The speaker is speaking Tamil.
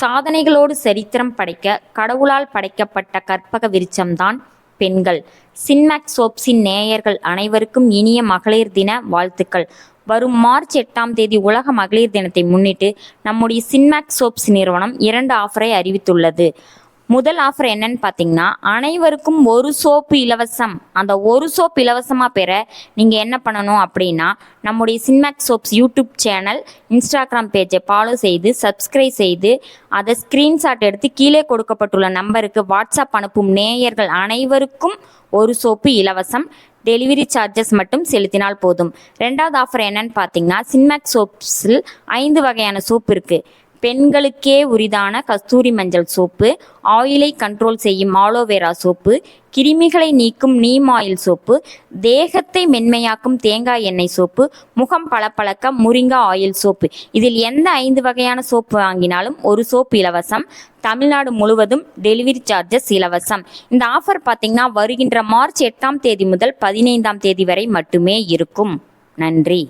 சாதனைகளோடு சரித்திரம் படைக்க கடவுளால் படைக்கப்பட்ட கற்பக விருச்சம்தான் பெண்கள். சின்மேக் சோப்ஸின் நேயர்கள் அனைவருக்கும் இனிய மகளிர் தின வாழ்த்துக்கள். வரும் மார்ச் எட்டாம் தேதி உலக மகளிர் தினத்தை முன்னிட்டு நம்முடைய சின்மேக் சோப்ஸ் நிறுவனம் இரண்டு ஆஃபரை அறிவித்துள்ளது. முதல் ஆஃபர் என்னன்னு பார்த்தீங்கன்னா அனைவருக்கும் ஒரு சோப்பு இலவசம். அந்த ஒரு சோப் இலவசமாக பெற நீங்கள் என்ன பண்ணணும் அப்படின்னா நம்முடைய சின்மேக் சோப்ஸ் யூடியூப் சேனல் இன்ஸ்டாகிராம் பேஜை ஃபாலோ செய்து சப்ஸ்கிரைப் செய்து அதை ஸ்க்ரீன்ஷாட் எடுத்து கீழே கொடுக்கப்பட்டுள்ள நம்பருக்கு வாட்ஸ்அப் அனுப்பும் நேயர்கள் அனைவருக்கும் ஒரு சோப்பு இலவசம். டெலிவரி சார்ஜஸ் மட்டும் செலுத்தினால் போதும். ரெண்டாவது ஆஃபர் என்னன்னு பார்த்தீங்கன்னா சின்மேக் சோப்ஸில் ஐந்து வகையான சோப் இருக்குது பெண்களுக்கே உரிதான கஸ்தூரி மஞ்சள் சோப்பு ஆயிலை கண்ட்ரோல் செய்யும் ஆலோவேரா சோப்பு கிருமிகளை நீக்கும் நீம் ஆயில் சோப்பு தேகத்தை மென்மையாக்கும் தேங்காய் எண்ணெய் சோப்பு முகம் பளபளக்க முருங்கா ஆயில் சோப்பு. இதில் எந்த ஐந்து வகையான சோப்பு வாங்கினாலும் ஒரு சோப்பு இலவசம். தமிழ்நாடு முழுவதும் டெலிவரி சார்ஜஸ் இலவசம். இந்த ஆஃபர் பார்த்தீங்கன்னா வருகின்ற மார்ச் எட்டாம் தேதி முதல் பதினைந்தாம் தேதி வரை மட்டுமே இருக்கும். நன்றி.